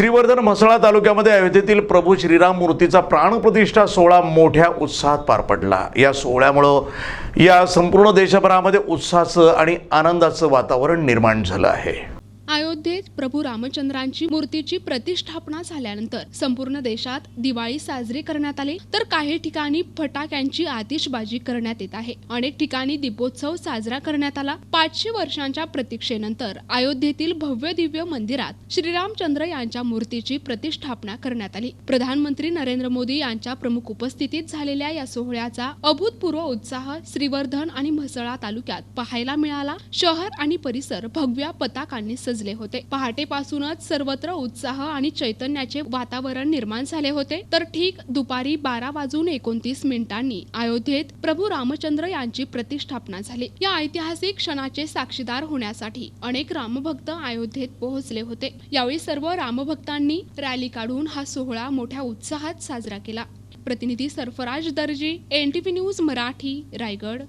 श्रीवर्धन म्हसळा तालुक्यामध्ये अयोध्येतील प्रभू श्रीराम मूर्तीचा प्राणप्रतिष्ठा सोहळा मोठ्या उत्साहात पार पडला. या सोहळ्यामुळं या संपूर्ण देशभरामध्ये उत्साहाचं आणि आनंदाचं वातावरण निर्माण झालं आहे. अयोध्येत प्रभू रामचंद्रांची मूर्तीची प्रतिष्ठापना झाल्यानंतर संपूर्ण देशात दिवाळी साजरी करण्यात आली. तर काही ठिकाणी फटाक्यांची आतिषबाजी करण्यात येत आहे. अनेक ठिकाणी दीपोत्सव साजरा करण्यात आला. पाचशे वर्षांच्या प्रतीक्षेनंतर अयोध्येतील भव्य दिव्य मंदिरात श्रीरामचंद्र यांच्या मूर्तीची प्रतिष्ठापना करण्यात आली. प्रधानमंत्री नरेंद्र मोदी यांच्या प्रमुख उपस्थितीत झालेल्या या सोहळ्याचा अभूतपूर्व उत्साह श्रीवर्धन आणि म्हसळा तालुक्यात पाहायला मिळाला. शहर आणि परिसर भगव्या पताकांनी सजले होते. पहाटेपासूनच सर्वत्र उत्साह आणि चैतन्याचे वातावरण निर्माण झाले होते. तर ठीक दुपारी बारा वाजून एकोणतीस मिनिटांनी अयोध्येत प्रभू रामचंद्र यांची प्रतिष्ठापना झाली. या ऐतिहासिक क्षणाचे साक्षीदार होण्यासाठी अनेक रामभक्त अयोध्येत पोहोचले होते. यावेळी सर्व रामभक्तांनी रॅली काढून हा सोहळा मोठ्या उत्साहात साजरा केला. प्रतिनिधी सरफराज दर्जी एनटीव्ही न्यूज मराठी रायगड.